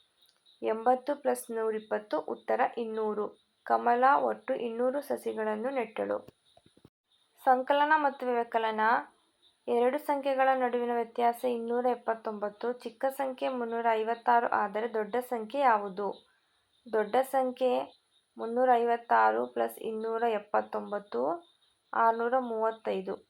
ಎಂಬತ್ತು ಪ್ಲಸ್ ನೂರಿಪ್ಪತ್ತು, ಉತ್ತರ ಇನ್ನೂರು. ಕಮಲ ಒಟ್ಟು ಇನ್ನೂರು ಸಸಿಗಳನ್ನು ನೆಟ್ಟಳು. ಸಂಕಲನ ಮತ್ತು ವ್ಯವಕಲನ ಎರಡು ಸಂಖ್ಯೆಗಳ ನಡುವಿನ ವ್ಯತ್ಯಾಸ ಇನ್ನೂರ ಎಪ್ಪತ್ತೊಂಬತ್ತು, ಚಿಕ್ಕ ಸಂಖ್ಯೆ ಮುನ್ನೂರ ಐವತ್ತಾರು, ಆದರೆ ದೊಡ್ಡ ಸಂಖ್ಯೆ ಯಾವುದು? ದೊಡ್ಡ ಸಂಖ್ಯೆ ಮುನ್ನೂರ ಐವತ್ತಾರು ಪ್ಲಸ್ ಇನ್ನೂರ ಎಪ್ಪತ್ತೊಂಬತ್ತು, ಆರುನೂರ ಮೂವತ್ತೈದು.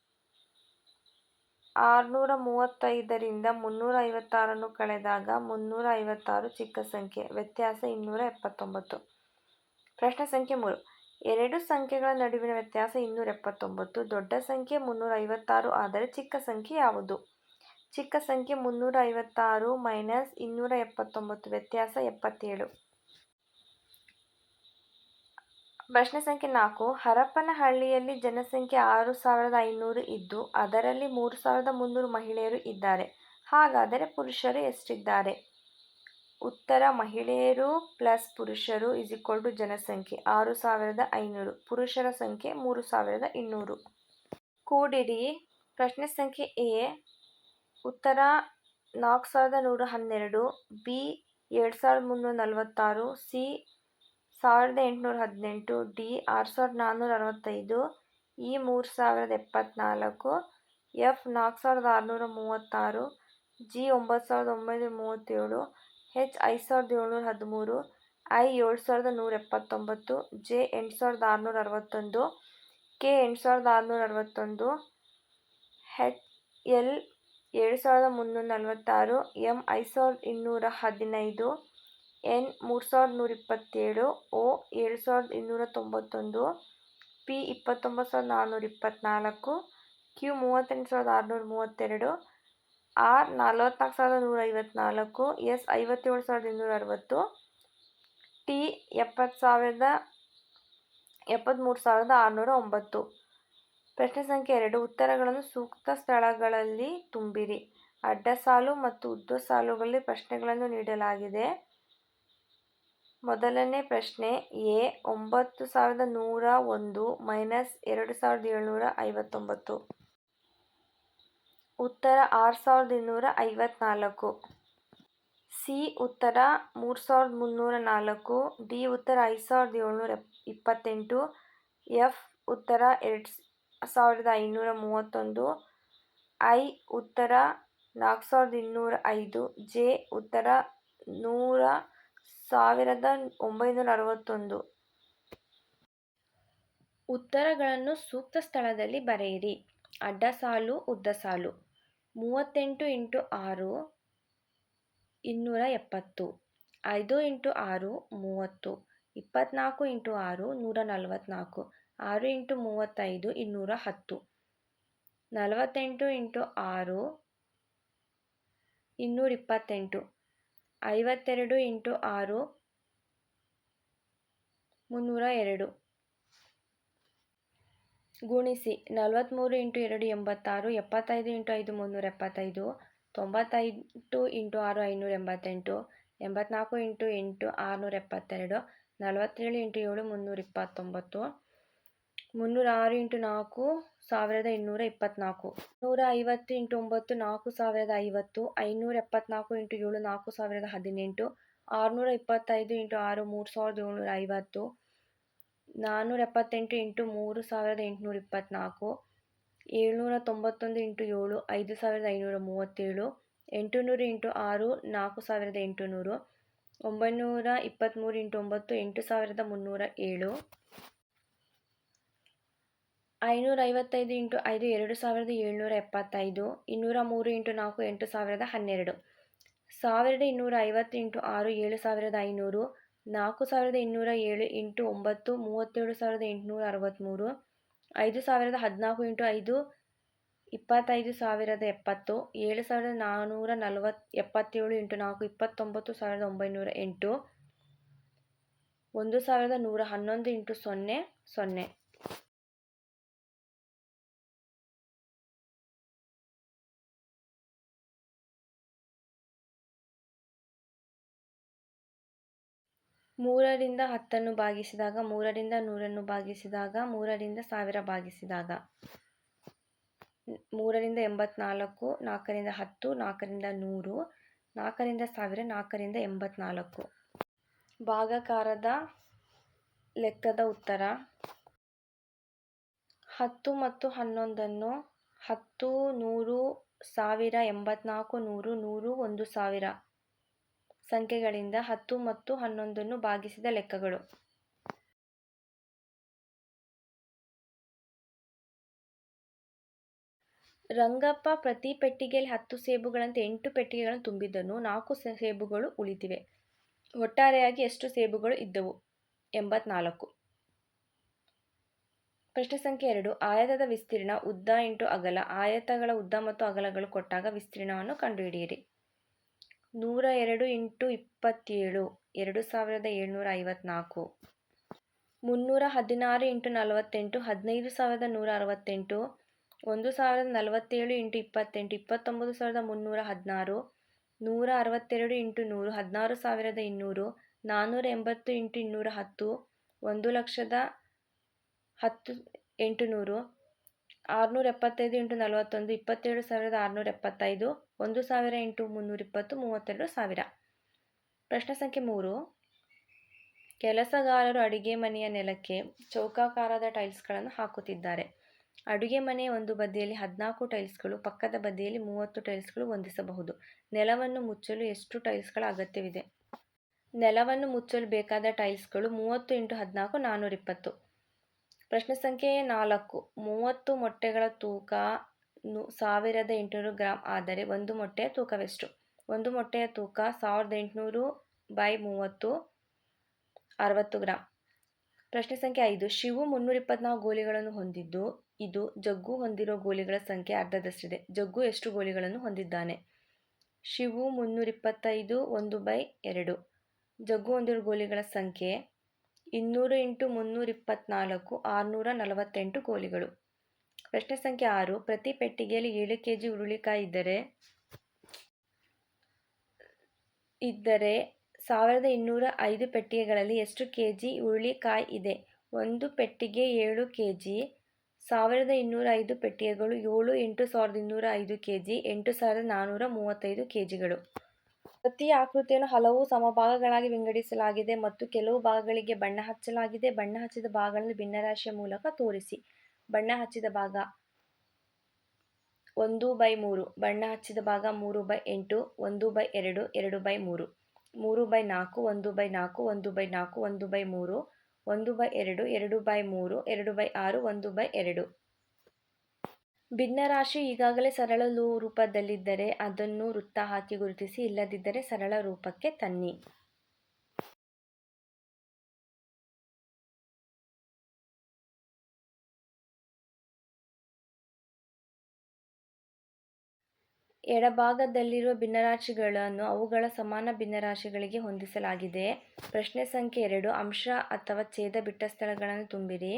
ಆರುನೂರ ಮೂವತ್ತೈದರಿಂದ ಮುನ್ನೂರ ಐವತ್ತಾರನ್ನು ಕಳೆದಾಗ ಮುನ್ನೂರ ಐವತ್ತಾರು ಚಿಕ್ಕ ಸಂಖ್ಯೆ, ವ್ಯತ್ಯಾಸ ಇನ್ನೂರ ಎಪ್ಪತ್ತೊಂಬತ್ತು ಪ್ರಶ್ನೆ ಸಂಖ್ಯೆ ಮೂರು. ಎರಡು ಸಂಖ್ಯೆಗಳ ನಡುವಿನ ವ್ಯತ್ಯಾಸ ಇನ್ನೂರ ಎಪ್ಪತ್ತೊಂಬತ್ತು ದೊಡ್ಡ ಸಂಖ್ಯೆ ಮುನ್ನೂರ ಐವತ್ತಾರು ಆದರೆ ಚಿಕ್ಕ ಸಂಖ್ಯೆ ಯಾವುದು? ಚಿಕ್ಕ ಸಂಖ್ಯೆ ಮುನ್ನೂರ ಐವತ್ತಾರು ಮೈನಸ್ ಇನ್ನೂರ ಎಪ್ಪತ್ತೊಂಬತ್ತು ವ್ಯತ್ಯಾಸ ಎಪ್ಪತ್ತೇಳು. ಪ್ರಶ್ನೆ ಸಂಖ್ಯೆ ನಾಲ್ಕು, ಹರಪನಹಳ್ಳಿಯಲ್ಲಿ ಜನಸಂಖ್ಯೆ ಆರು ಸಾವಿರದ ಐನೂರು ಇದ್ದು, ಅದರಲ್ಲಿ ಮೂರು ಸಾವಿರದ ಮುನ್ನೂರು ಮಹಿಳೆಯರು ಇದ್ದಾರೆ. ಹಾಗಾದರೆ ಪುರುಷರು ಎಷ್ಟಿದ್ದಾರೆ? ಉತ್ತರ, ಮಹಿಳೆಯರು ಪ್ಲಸ್ ಪುರುಷರು ಇಸ್ ಈಕ್ವಲ್ ಟು ಜನಸಂಖ್ಯೆ ಆರು ಸಾವಿರದ ಐನೂರು, ಪುರುಷರ ಸಂಖ್ಯೆ ಮೂರು ಸಾವಿರದ ಇನ್ನೂರು. ಕೂಡಿಡಿ ಪ್ರಶ್ನೆ ಸಂಖ್ಯೆ ಎ, ಉತ್ತರ ನಾಲ್ಕು ಸಾವಿರದ ನೂರ ಹನ್ನೆರಡು, ಬಿ, ಎರಡು ಸಾವಿರದ ಮುನ್ನೂರ ನಲವತ್ತಾರು, ಸಿ ಸಾವಿರದ ಎಂಟುನೂರ ಹದಿನೆಂಟು ಡಿ ಆರು ಸಾವಿರದ ನಾನ್ನೂರ ಅರವತ್ತೈದು, ಇ ಮೂರು ಸಾವಿರದ ಎಪ್ಪತ್ತ್ನಾಲ್ಕು ಎಫ್ ನಾಲ್ಕು ಸಾವಿರದ ಆರುನೂರ ಮೂವತ್ತಾರು, ಜಿ ಒಂಬತ್ತು ಸಾವಿರದ ಒಂಬೈನೂರ ಮೂವತ್ತೇಳು ಹೆಚ್ ಐದು ಸಾವಿರದ ಏಳ್ನೂರ ಹದಿಮೂರು, ಐ ಏಳು ಸಾವಿರದ ನೂರ ಎಪ್ಪತ್ತೊಂಬತ್ತು, ಜೆ ಎಂಟು ಸಾವಿರದ ಆರುನೂರ ಅರವತ್ತೊಂದು, ಕೆ ಎಂಟು ಸಾವಿರದ ಆರುನೂರ ಅರವತ್ತೊಂದು ಹೆಚ್ ಎಲ್ ಏಳು ಸಾವಿರದ ಮುನ್ನೂರ ನಲವತ್ತಾರು ಎಂ ಐದು ಸಾವಿರದ ಇನ್ನೂರ ಹದಿನೈದು ಎನ್ ಮೂರು ಸಾವಿರದ ನೂರ ಇಪ್ಪತ್ತೇಳು ಒ ಏಳು ಸಾವಿರದ ಇನ್ನೂರ ತೊಂಬತ್ತೊಂದು ಪಿ ಇಪ್ಪತ್ತೊಂಬತ್ತು ಸಾವಿರದ ನಾನ್ನೂರ ಇಪ್ಪತ್ತ್ನಾಲ್ಕು ಕ್ಯೂ ಮೂವತ್ತೆಂಟು ಸಾವಿರದ ಆರುನೂರ ಮೂವತ್ತೆರಡು ಆರ್ ನಲ್ವತ್ನಾಲ್ಕು ಸಾವಿರದ ನೂರ ಐವತ್ತ್ನಾಲ್ಕು ಎಸ್ ಐವತ್ತೇಳು ಸಾವಿರದ ಇನ್ನೂರ ಅರವತ್ತು ಟಿ ಎಪ್ಪತ್ತು ಸಾವಿರದ ಎಪ್ಪತ್ತ್ಮೂರು ಸಾವಿರದ ಆರುನೂರ ಒಂಬತ್ತು ಪ್ರಶ್ನೆ ಸಂಖ್ಯೆ ಎರಡು, ಉತ್ತರಗಳನ್ನು ಸೂಕ್ತ ಸ್ಥಳಗಳಲ್ಲಿ ತುಂಬಿರಿ. ಅಡ್ಡ ಸಾಲು ಮತ್ತು ಉದ್ದ ಸಾಲುಗಳಲ್ಲಿ ಪ್ರಶ್ನೆಗಳನ್ನು ನೀಡಲಾಗಿದೆ. ಮೊದಲನೇ ಪ್ರಶ್ನೆ, ಎ, ಒಂಬತ್ತು ಸಾವಿರದ ನೂರ ಒಂದು ಮೈನಸ್ ಎರಡು ಸಾವಿರದ ಏಳ್ನೂರ ಐವತ್ತೊಂಬತ್ತು. ಉತ್ತರ, ಆರು ಸಾವಿರದ ಇನ್ನೂರ ಐವತ್ನಾಲ್ಕು. ಸಿ, ಉತ್ತರ, ಮೂರು ಸಾವಿರದ ಮುನ್ನೂರ ನಾಲ್ಕು. ಡಿ, ಉತ್ತರ, ಐದು ಸಾವಿರದ ಏಳ್ನೂರ ಇಪ್ಪತ್ತೆಂಟು. ಎಫ್, ಉತ್ತರ, ಎರಡು ಸಾವಿರದ ಐನೂರ ಮೂವತ್ತೊಂದು. ಐ, ಉತ್ತರ, ನಾಲ್ಕು ಸಾವಿರದ ಇನ್ನೂರ ಐದು. ಜೆ, ಉತ್ತರ, ನೂರ ಸಾವಿರದ ಒಂಬೈನೂರ ಅರವತ್ತೊಂದು. ಉತ್ತರಗಳನ್ನು ಸೂಕ್ತ ಸ್ಥಳದಲ್ಲಿ ಬರೆಯಿರಿ. ಅಡ್ಡ ಸಾಲು, ಉದ್ದ ಸಾಲು. ಮೂವತ್ತೆಂಟು ಇಂಟು ಆರು ಇನ್ನೂರ ಎಪ್ಪತ್ತು ಐದು ಇಂಟು ಆರು, ಮೂವತ್ತು. ಇಪ್ಪತ್ತ್ನಾಲ್ಕು ಇಂಟು ಆರು ನೂರ ನಲವತ್ತ್ನಾಲ್ಕು ಆರು ಇಂಟು ಮೂವತ್ತೈದು ಇನ್ನೂರ ಹತ್ತು ನಲವತ್ತೆಂಟು ಇಂಟು ಆರು ಇನ್ನೂರ ಇಪ್ಪತ್ತೆಂಟು ಐವತ್ತೆರಡು ಇಂಟು ಆರು ಮುನ್ನೂರ ಎರಡು. ಗುಣಿಸಿ ನಲವತ್ತ್ಮೂರು ಇಂಟು ಎರಡು ಎಂಬತ್ತಾರು, ಎಪ್ಪತ್ತೈದು ಇಂಟು ಐದು ಮುನ್ನೂರ ಎಪ್ಪತ್ತೈದು, ತೊಂಬತ್ತೈದು ಇಂಟು ಆರು ಐನೂರ ಎಂಬತ್ತೆಂಟು, ಎಂಬತ್ನಾಲ್ಕು ಇಂಟು ಎಂಟು ಆರುನೂರ ಎಪ್ಪತ್ತೆರಡು, ನಲವತ್ತೇಳು ಇಂಟು ಏಳು ಮುನ್ನೂರ ಇಪ್ಪತ್ತೊಂಬತ್ತು, ಮುನ್ನೂರ ಆರು ಇಂಟು ನಾಲ್ಕು ಸಾವಿರದ ಇನ್ನೂರ ಇಪ್ಪತ್ನಾಲ್ಕು. ನೂರ ಐವತ್ತು ಇಂಟು ಒಂಬತ್ತು, ನಾಲ್ಕು ಸಾವಿರದ ಐವತ್ತು, ಐನೂರ ಎಪ್ಪತ್ನಾಲ್ಕು ಇಂಟು ಏಳು, ನಾಲ್ಕು ಸಾವಿರದ ಹದಿನೆಂಟು, ಆರುನೂರ ಇಪ್ಪತ್ತೈದು ಇಂಟು ಆರು, ಮೂರು ಸಾವಿರದ ಏಳ್ನೂರ ಐವತ್ತು ನಾನ್ನೂರ ಎಪ್ಪತ್ತೆಂಟು ಇಂಟು ಮೂರು ಸಾವಿರದ ಎಂಟುನೂರ ಇಪ್ಪತ್ತ್ನಾಲ್ಕು ಏಳ್ನೂರ ತೊಂಬತ್ತೊಂದು ಇಂಟು ಏಳು, ಐದು ಸಾವಿರದ ಐನೂರ ಮೂವತ್ತೇಳು, ಎಂಟುನೂರು ಇಂಟು ಆರು, ನಾಲ್ಕು ಸಾವಿರದ ಎಂಟುನೂರು, ಒಂಬೈನೂರ ಇಪ್ಪತ್ತ್ಮೂರು ಇಂಟು ಒಂಬತ್ತು, ಎಂಟು ಸಾವಿರದ ಮುನ್ನೂರ ಏಳು. ಐನೂರ ಐವತ್ತೈದು ಇಂಟು ಐದು ಎರಡು ಸಾವಿರದ ಏಳ್ನೂರ ಎಪ್ಪತ್ತೈದು ಇನ್ನೂರ ಮೂರು ಇಂಟು ನಾಲ್ಕು ಎಂಟು ಸಾವಿರದ ಹನ್ನೆರಡು ಸಾವಿರದ ಇನ್ನೂರ ಐವತ್ತು ಇಂಟು ಆರು ಏಳು ಸಾವಿರದ ಐನೂರು ನಾಲ್ಕು ಸಾವಿರದ ಇನ್ನೂರ ಏಳು ಇಂಟು ಒಂಬತ್ತು ಮೂವತ್ತೇಳು ಸಾವಿರದ ಎಂಟುನೂರ ಅರವತ್ತ್ಮೂರು ಐದು ಸಾವಿರದ ಹದಿನಾಲ್ಕು ಇಂಟು ಐದು ಇಪ್ಪತ್ತೈದು ಸಾವಿರದ ಎಪ್ಪತ್ತು ಏಳು ಸಾವಿರದ ನಾನ್ನೂರ ನಲವತ್ತು, ಎಪ್ಪತ್ತೇಳು ಇಂಟು ನಾಲ್ಕು, ಇಪ್ಪತ್ತೊಂಬತ್ತು, ಸಾವಿರದ ಒಂಬೈನೂರ ಎಂಟು, ಒಂದು ಸಾವಿರದ ನೂರ ಹನ್ನೊಂದು ಇಂಟು ಸೊನ್ನೆ ಸೊನ್ನೆ. ಮೂರರಿಂದ ಹತ್ತನ್ನು ಭಾಗಿಸಿದಾಗ, ಮೂರರಿಂದ ನೂರನ್ನು ಭಾಗಿಸಿದಾಗ, ಮೂರರಿಂದ ಸಾವಿರ ಭಾಗಿಸಿದಾಗ. ಮೂರರಿಂದ ಎಂಬತ್ನಾಲ್ಕು, ನಾಲ್ಕರಿಂದ ಹತ್ತು, ನಾಲ್ಕರಿಂದ ನೂರು, ನಾಲ್ಕರಿಂದ ಸಾವಿರ, ನಾಲ್ಕರಿಂದ ಎಂಬತ್ನಾಲ್ಕು. ಭಾಗಕಾರದ ಲೆಕ್ಕದ ಉತ್ತರ. ಹತ್ತು ಮತ್ತು ಹನ್ನೊಂದನ್ನು ಹತ್ತು, ನೂರು, ಸಾವಿರ, ಎಂಬತ್ನಾಲ್ಕು, ನೂರು ನೂರು, ಒಂದು ಸಾವಿರ. ಸಂಖ್ಯೆಗಳಿಂದ ಹತ್ತು ಮತ್ತು ಹನ್ನೊಂದನ್ನು ಭಾಗಿಸಿದ ಲೆಕ್ಕಗಳು. ರಂಗಪ್ಪ ಪ್ರತಿ ಪೆಟ್ಟಿಗೆಯಲ್ಲಿ ಹತ್ತು ಸೇಬುಗಳಂತೆ ಎಂಟು ಪೆಟ್ಟಿಗೆಗಳನ್ನು ತುಂಬಿದ್ದನ್ನು ನಾಲ್ಕು ಸೇಬುಗಳು ಉಳಿದಿವೆ. ಒಟ್ಟಾರೆಯಾಗಿ ಎಷ್ಟು ಸೇಬುಗಳು ಇದ್ದವು? ಎಂಬತ್ನಾಲ್ಕು. ಪ್ರಶ್ನೆ ಸಂಖ್ಯೆ ಎರಡು. ಆಯತದ ವಿಸ್ತೀರ್ಣ ಉದ್ದ ಇಂಟು ಅಗಲ. ಆಯತಗಳ ಉದ್ದ ಮತ್ತು ಅಗಲಗಳು ಕೊಟ್ಟಾಗ ವಿಸ್ತೀರ್ಣವನ್ನು ಕಂಡುಹಿಡಿಯಿರಿ. ನೂರ ಎರಡು ಇಂಟು ಇಪ್ಪತ್ತೇಳು, ಎರಡು ಸಾವಿರದ ಏಳ್ನೂರ ಐವತ್ತ್ನಾಲ್ಕು ಮುನ್ನೂರ ಹದಿನಾರು ಇಂಟು ನಲವತ್ತೆಂಟು, ಹದಿನೈದು ಸಾವಿರದ ನೂರ ಅರವತ್ತೆಂಟು, ಒಂದು ಸಾವಿರದ ನಲವತ್ತೇಳು ಇಂಟು ಇಪ್ಪತ್ತೆಂಟು, ಇಪ್ಪತ್ತೊಂಬತ್ತು ಸಾವಿರದ ಮುನ್ನೂರ ಹದಿನಾರು, ನೂರ ಅರವತ್ತೆರಡು ಇಂಟು ನೂರು, ಹದಿನಾರು ಸಾವಿರದ ಇನ್ನೂರು ನಾನ್ನೂರ ಎಂಬತ್ತು ಇಂಟು ಇನ್ನೂರ ಹತ್ತು, ಒಂದು ಲಕ್ಷದ ಹತ್ತು ಎಂಟು ನೂರು, ಆರುನೂರ ಎಪ್ಪತ್ತೈದು ಇಂಟು ನಲವತ್ತೊಂದು, ಇಪ್ಪತ್ತೇಳು ಸಾವಿರದ ಆರುನೂರ ಎಪ್ಪತ್ತೈದು ಒಂದು ಸಾವಿರ ಇಂಟು ಮುನ್ನೂರ ಇಪ್ಪತ್ತು ಮೂವತ್ತೆರಡು ಸಾವಿರ. ಪ್ರಶ್ನೆ ಸಂಖ್ಯೆ ಮೂರು. ಕೆಲಸಗಾರರು ಅಡುಗೆ ಮನೆಯ ನೆಲಕ್ಕೆ ಚೌಕಾಕಾರದ ಟೈಲ್ಸ್ಗಳನ್ನು ಹಾಕುತ್ತಿದ್ದಾರೆ. ಅಡುಗೆ ಮನೆಯ ಒಂದು ಬದಿಯಲ್ಲಿ ಹದಿನಾಲ್ಕು ಟೈಲ್ಸ್ಗಳು ಪಕ್ಕದ ಬದಿಯಲ್ಲಿ ಮೂವತ್ತು ಟೈಲ್ಸ್ಗಳು ಹೊಂದಿಸಬಹುದು. ನೆಲವನ್ನು ಮುಚ್ಚಲು ಎಷ್ಟು ಟೈಲ್ಸ್ಗಳ ಅಗತ್ಯವಿದೆ? ನೆಲವನ್ನು ಮುಚ್ಚಲು ಬೇಕಾದ ಟೈಲ್ಸ್ಗಳು ಮೂವತ್ತು ಇಂಟು ಹದಿನಾಲ್ಕು ನಾನ್ನೂರ ಇಪ್ಪತ್ತು. ಪ್ರಶ್ನೆ ಸಂಖ್ಯೆ ನಾಲ್ಕು. ಮೂವತ್ತು ಮೊಟ್ಟೆಗಳ ತೂಕ ಸಾವಿರದ ಎಂಟುನೂರು ಗ್ರಾಮ್ ಆದರೆ ಒಂದು ಮೊಟ್ಟೆಯ ತೂಕವೆಷ್ಟು? ಒಂದು ಮೊಟ್ಟೆಯ ತೂಕ ಸಾವಿರದ ಎಂಟುನೂರು ಬೈ ಮೂವತ್ತು ಅರವತ್ತು ಗ್ರಾಮ್ ಪ್ರಶ್ನೆ ಸಂಖ್ಯೆ ಐದು. ಶಿವು ಮುನ್ನೂರ ಇಪ್ಪತ್ನಾಲ್ಕು ಗೋಲಿಗಳನ್ನು ಹೊಂದಿದ್ದು, ಇದು ಜಗ್ಗು ಹೊಂದಿರೋ ಗೋಲಿಗಳ ಸಂಖ್ಯೆ ಅರ್ಧದಷ್ಟಿದೆ. ಜಗ್ಗು ಎಷ್ಟು ಗೋಲಿಗಳನ್ನು ಹೊಂದಿದ್ದಾನೆ? ಶಿವು ಮುನ್ನೂರ ಇಪ್ಪತ್ತೈದು, ಒಂದು ಬೈ ಎರಡು. ಜಗ್ಗು ಹೊಂದಿರೋ ಗೋಲಿಗಳ ಸಂಖ್ಯೆ ಇನ್ನೂರು ಇಂಟು ಮುನ್ನೂರ ಇಪ್ಪತ್ನಾಲ್ಕು, ಆರುನೂರ ನಲವತ್ತೆಂಟು ಗೋಲಿಗಳು. ಪ್ರಶ್ನೆ ಸಂಖ್ಯೆ ಆರು. ಪ್ರತಿ ಪೆಟ್ಟಿಗೆಯಲ್ಲಿ ಏಳು ಕೆ ಜಿ ಹುರುಳಿಕಾಯಿ ಇದ್ದರೆ ಇದ್ದರೆ ಸಾವಿರದ ಇನ್ನೂರ ಐದು ಪೆಟ್ಟಿಗೆಗಳಲ್ಲಿ ಎಷ್ಟು ಕೆ ಜಿ ಹುರುಳಿಕಾಯಿ ಇದೆ? ಒಂದು ಪೆಟ್ಟಿಗೆ ಏಳು ಕೆ ಜಿ ಸಾವಿರದ ಇನ್ನೂರ ಐದು ಪೆಟ್ಟಿಗೆಗಳು ಏಳು ಎಂಟು ಸಾವಿರದ ಇನ್ನೂರ ಐದು ಕೆ ಜಿ ಎಂಟು ಸಾವಿರದ ನಾನ್ನೂರ ಮೂವತ್ತೈದು ಕೆ ಜಿಗಳು ಪ್ರತಿ ಆಕೃತಿಯನ್ನು ಹಲವು ಸಮಭಾಗಗಳಾಗಿ ವಿಂಗಡಿಸಲಾಗಿದೆ ಮತ್ತು ಕೆಲವು ಭಾಗಗಳಿಗೆ ಬಣ್ಣ ಹಚ್ಚಲಾಗಿದೆ. ಬಣ್ಣ ಹಚ್ಚಿದ ಭಾಗಗಳನ್ನು ಭಿನ್ನರಾಶಿಯ ಮೂಲಕ ತೋರಿಸಿ. ಬಣ್ಣ ಹಚ್ಚಿದ ಭಾಗ ಒಂದು ಬೈ ಮೂರು, ಬಣ್ಣ ಹಚ್ಚಿದ ಭಾಗ ಮೂರು ಬೈ ಎಂಟು, ಒಂದು ಬೈ ಎರಡು ಎರಡು ಬೈ ಮೂರು. ಮೂರು ಬೈ ನಾಲ್ಕು, ಒಂದು ಬೈ ನಾಲ್ಕು, ಒಂದು ಬೈ ನಾಲ್ಕು, ಒಂದು ಬೈ ಮೂರು, ಒಂದು ಬೈ ಎರಡು ಎರಡು ಬೈ ಮೂರು, ಎರಡು ಬೈ ಆರು, ಒಂದು ಬೈ ಎರಡು. ಭಿನ್ನರಾಶಿ ಈಗಾಗಲೇ ಸರಳ ರೂಪದಲ್ಲಿದ್ದರೆ ಅದನ್ನು ವೃತ್ತ ಹಾಕಿ ಗುರುತಿಸಿ, ಇಲ್ಲದಿದ್ದರೆ ಸರಳ ರೂಪಕ್ಕೆ ತನ್ನಿ. ಎಡಭಾಗದಲ್ಲಿರುವ ಭಿನ್ನರಾಶಿಗಳನ್ನು ಅವುಗಳ ಸಮಾನ ಭಿನ್ನರಾಶಿಗಳಿಗೆ ಹೊಂದಿಸಲಾಗಿದೆ. ಪ್ರಶ್ನೆ ಸಂಖ್ಯೆ ಎರಡು, ಅಂಶ ಅಥವಾ ಛೇದ ಬಿಟ್ಟ ಸ್ಥಳಗಳನ್ನು ತುಂಬಿರಿ.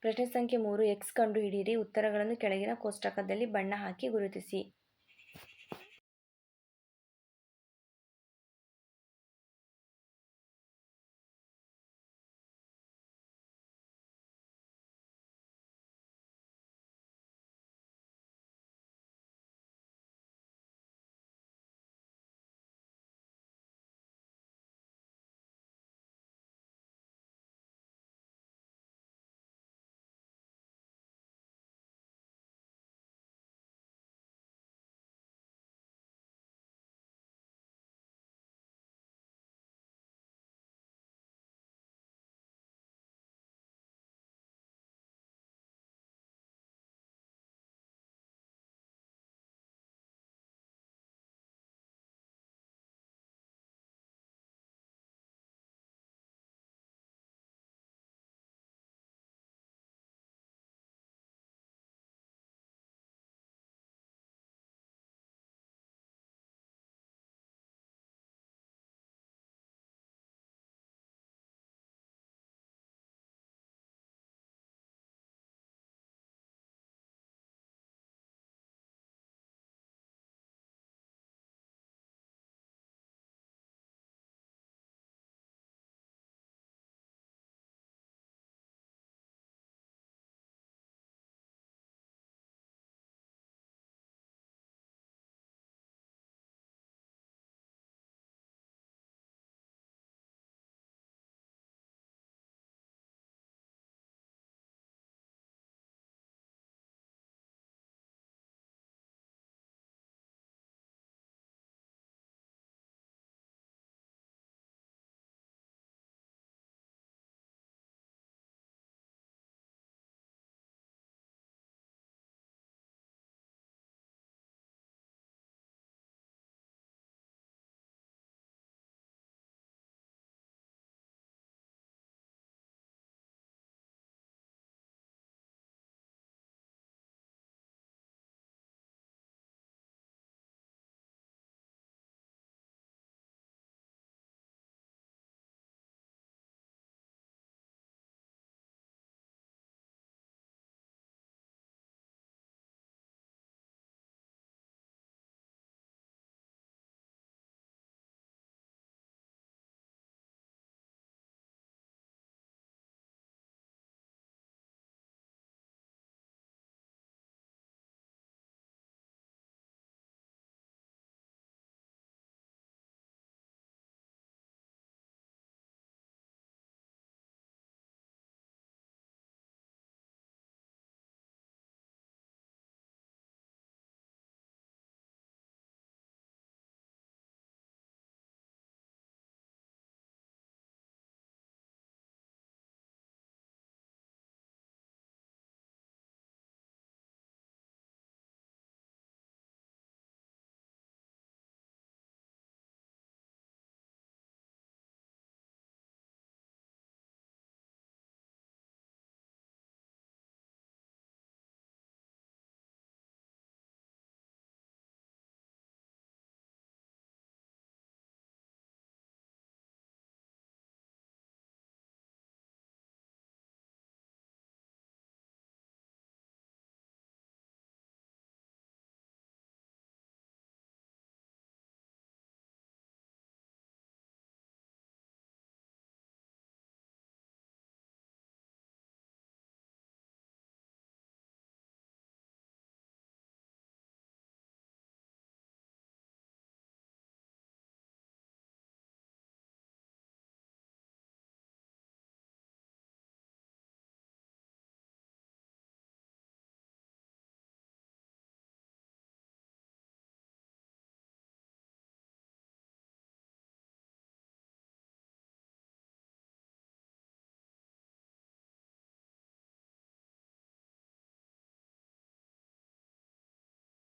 ಪ್ರಶ್ನೆ ಸಂಖ್ಯೆ ಮೂರು, ಎಕ್ಸ್ ಕಂಡುಹಿಡಿಯಿರಿ. ಉತ್ತರಗಳನ್ನು ಕೆಳಗಿನ ಕೋಷ್ಟಕದಲ್ಲಿ ಬಣ್ಣ ಹಾಕಿ ಗುರುತಿಸಿ.